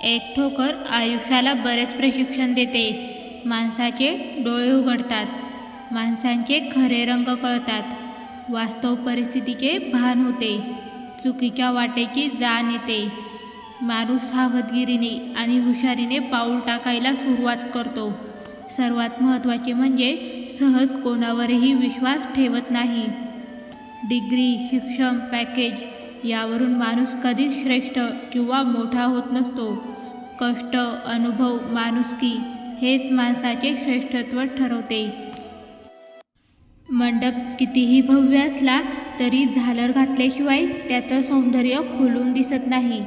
एक ठोकर आयुष्याला बरेच प्रशिक्षण देते. माणसाचे डोळे उघडतात. माणसांचे खरे रंग कळतात. वास्तव परिस्थितीचे भान होते. चुकीच्या वाटेची जाण येते. माणूस सावधगिरीने आणि हुशारीने पाऊल टाकायला सुरुवात करतो. सर्वात महत्त्वाचे म्हणजे सहज कोणावरही विश्वास ठेवत नाही. डिग्री शिक्षण पॅकेज यावरून माणूस कधीच श्रेष्ठ किंवा मोठा होत नसतो. कष्ट अनुभव माणुसकी हेच माणसाचे श्रेष्ठत्व ठरवते. मंडप कितीही भव्य असला तरी झालर घातल्याशिवाय त्याचं सौंदर्य खुलून दिसत नाही.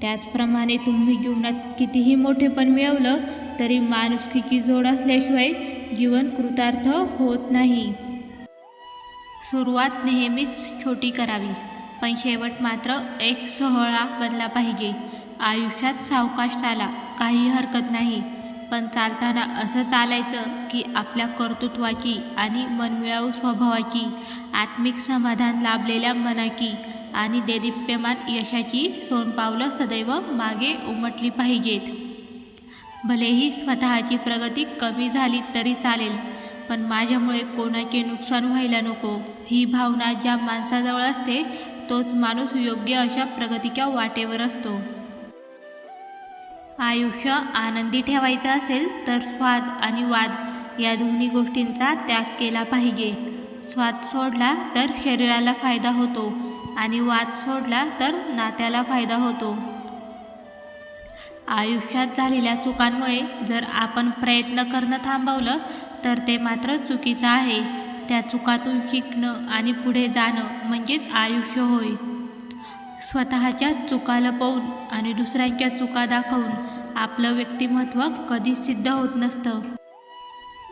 त्याचप्रमाणे तुम्ही जीवनात कितीही मोठेपण मिळवलं तरी माणुसकीची जोड असल्याशिवाय जीवन कृतार्थ होत नाही. सुरुवात नेहमीच छोटी करावी. पण शेवट मात्र एक सोहळा बनला पाहिजे. आयुष्यात सावकाश चाला काही हरकत नाही. पण चालताना असं चालायचं की आपल्या कर्तृत्वाची आणि मनमिळावू स्वभावाची आत्मिक समाधान लाभलेल्या मनाची आणि देदीप्यमान यशाची सोनपावलं सदैव मागे उमटली पाहिजेत. भलेही स्वतःची प्रगती कमी झाली तरी चालेल पण माझ्यामुळे कोणाचे नुकसान व्हायला नको. ही भावना ज्या माणसाजवळ असते तोच माणूस योग्य अशा प्रगतीच्या वाटेवर असतो. आयुष्य आनंदी ठेवायचं असेल तर स्वाद आणि वाद या दोन्ही गोष्टींचा त्याग केला पाहिजे. स्वाद सोडला तर शरीराला फायदा होतो आणि वाद सोडला तर नात्याला फायदा होतो. आयुष्यात झालेल्या चुकांमुळे जर आपण प्रयत्न करणं थांबवलं तर ते मात्र चुकीचं आहे. त्या चुकातून शिकणं आणि पुढे जाणं म्हणजेच आयुष्य होय. स्वतःच्या चुका लपवून आणि दुसऱ्यांच्या चुका दाखवून आपलं व्यक्तिमत्व कधीच सिद्ध होत नसतं.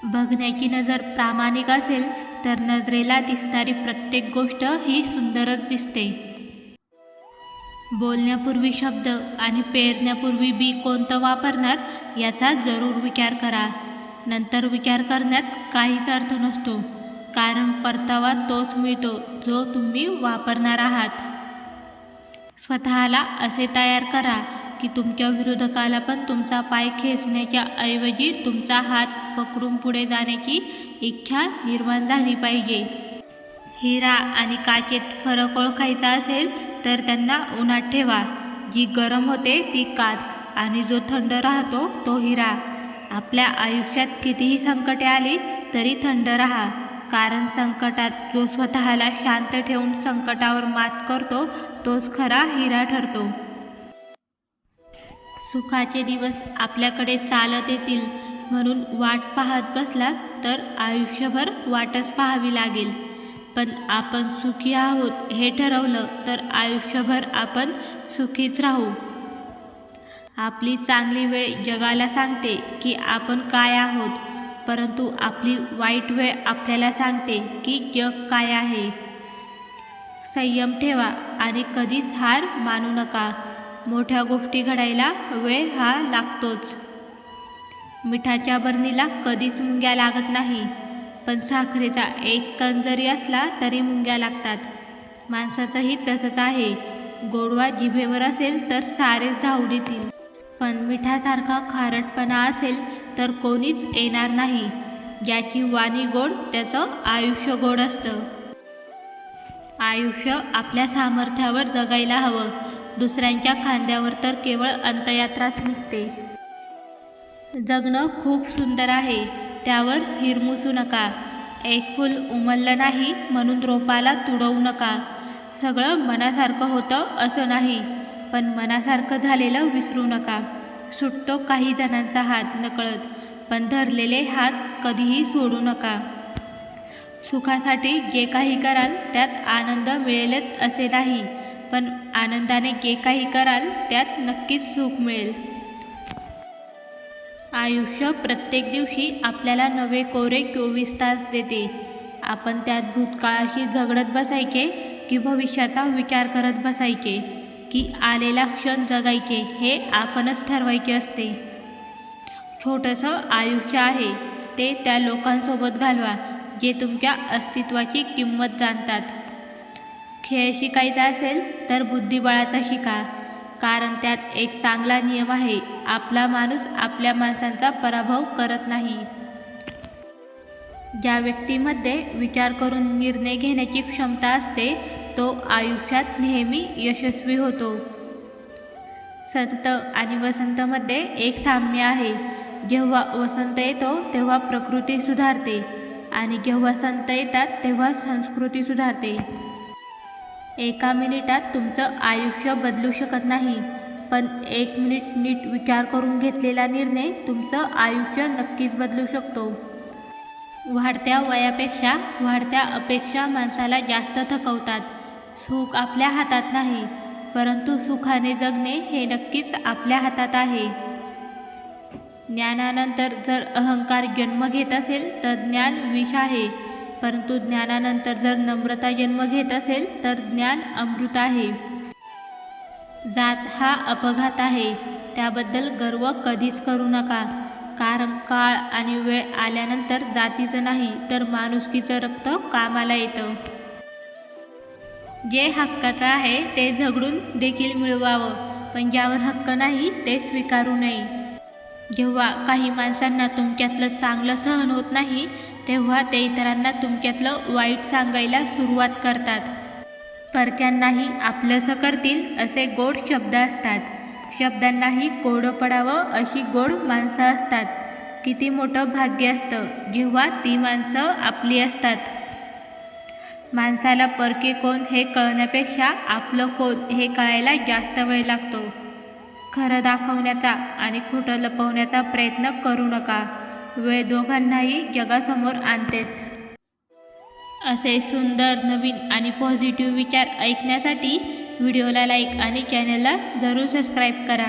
बघण्याची नजर प्रामाणिक असेल तर नजरेला दिसणारी प्रत्येक गोष्ट ही सुंदरच दिसते. बोलण्यापूर्वी शब्द आणि पेरण्यापूर्वी बी कोणतं वापरणार याचा जरूर विचार करा. नंतर विचार करण्यात काहीच अर्थ नसतो. कारण परतावा तोच मिळतो जो तुम्ही वापरणार आहात. स्वतःला असे तयार करा की तुमच्या विरोधकाला पण तुमचा पाय खेचण्याच्या ऐवजी तुमचा हात पकडून पुढे जाण्याची इच्छा निर्माण झाली पाहिजे. हिरा आणि काचेत फरक ओळखायचा असेल तर त्यांना उन्हात ठेवा. जी गरम होते ती काच आणि जो थंड राहतो तो हिरा. आपल्या आयुष्यात कितीही संकटे आली तरी थंड राहा. कारण संकटात जो स्वतःला शांत ठेवून संकटावर मात करतो तोच खरा हिरा ठरतो. सुखाचे दिवस आपल्याकडे चालत येतील म्हणून वाट पाहत बसलात तर आयुष्यभर वाटच पाहावी लागेल. पण आपण सुखी आहोत हे ठरवलं तर आयुष्यभर आपण सुखीच राहू. आपली चांगली वेळ जगाला सांगते की आपण काय आहोत. परंतु आपली वाईट वेळ आपल्याला सांगते की जग काय आहे. संयम ठेवा आणि कधीच हार मानू नका. मोठ्या गोष्टी घडायला वेळ हा लागतोच. मिठाच्या बरणीला कधीच मुंग्या लागत नाही. पण साखरेचा एक कण जरी असला तरी मुंग्या लागतात. माणसाचंही तसंच आहे. गोडवा जिभेवर असेल तर सारेच धावून येतील पण मिठासारखा खारटपणा असेल तर कोणीच येणार नाही. ज्याची वाणी गोड त्याचं आयुष्य गोड असतं. आयुष्य आपल्या सामर्थ्यावर जगायला हवं. दुसऱ्यांच्या खांद्यावर तर केवळ अंतयात्राच निघते. जगणं खूप सुंदर आहे. त्यावर हिरमुसू नका. एक फूल उमललं नाही म्हणून रोपाला तुडवू नका. सगळं मनासारखं होतं असं नाही. पण मनासारखं झालेलं विसरू नका. सुटतो काही जणांचा हात नकळत पण धरलेले हात कधीही सोडू नका. सुखासाठी जे काही कराल त्यात आनंद मिळेलच असे नाही पण आनंदाने जे काही कराल त्यात नक्कीच सुख मिळेल. आयुष्य प्रत्येक दिवशी आपल्याला नवे कोरे चोवीस तास देते. आपण त्यात भूतकाळाशी झगडत बसायचे की भविष्याचा विचार करत बसायचे. की आलेला क्षण जगायचे हे आपणच ठरवायचे असते. छोटंसं आयुष्य आहे ते त्या लोकांसोबत घालवा जे तुमच्या अस्तित्वाची किंमत जाणतात. खेळ शिकायचा असेल तर बुद्धिबळाचा शिका कारण त्यात एक चांगला नियम आहे आपला माणूस आपल्या माणसांचा पराभव करत नाही. ज्या व्यक्तीमध्ये विचार करून निर्णय घेण्याची क्षमता असते तो आयुष्यात नेहमी यशस्वी होतो. संत आणि वसंतमध्ये एक साम्य आहे. जेव्हा वसंत येतो तेव्हा प्रकृती सुधारते आणि जेव्हा संत येतात तेव्हा संस्कृती सुधारते. एका मिनिटात तुमचं आयुष्य बदलू शकत नाही पण एक मिनिट नीट विचार करून घेतलेला निर्णय तुमचं आयुष्य नक्कीच बदलू शकतो. वाढत्या वयापेक्षा वाढत्या अपेक्षा माणसाला जास्त थकवतात. सुख आपल्या हातात नाही परंतु सुखाने जगणे हे नक्कीच आपल्या हातात आहे. ज्ञानानंतर जर अहंकार जन्म घेत असेल तर ज्ञान विष आहे. परंतु ज्ञानानंतर जर नम्रता जन्म घेत असेल तर ज्ञान अमृत आहे. जात हा अपघात आहे. त्याबद्दल गर्व कधीच करू नका. कारण काळ आणि वेळ आल्यानंतर जातीचं नाही तर माणुसकीचं रक्त कामाला येतं. जे हक्काचं आहे ते झगडून देखील मिळवावं पण ज्यावर हक्क नाही ते स्वीकारू नये. जेव्हा काही माणसांना तुमच्यातलं चांगलं सहन होत नाही तेव्हा ते इतरांना तुमच्यातलं वाईट सांगायला सुरुवात करतात. परक्यांनाही आपलंसं करतील असे गोड शब्द असतात. शब्दांनाही कोडं पडावं अशी गोड माणसं असतात. किती मोठं भाग्य असतं जेव्हा ती माणसं आपली असतात. माणसाला परके कोण हे कळण्यापेक्षा आपलं कोण हे कळायला जास्त वेळ लागतो. खरं दाखवण्याचा आणि खोटं लपवण्याचा प्रयत्न करू नका. वेळ दोघांनाही जगासमोर आणतेच. असे सुंदर नवीन आणि पॉझिटिव्ह विचार ऐकण्यासाठी व्हिडिओला लाईक आणि चॅनलला जरूर सबस्क्राईब करा.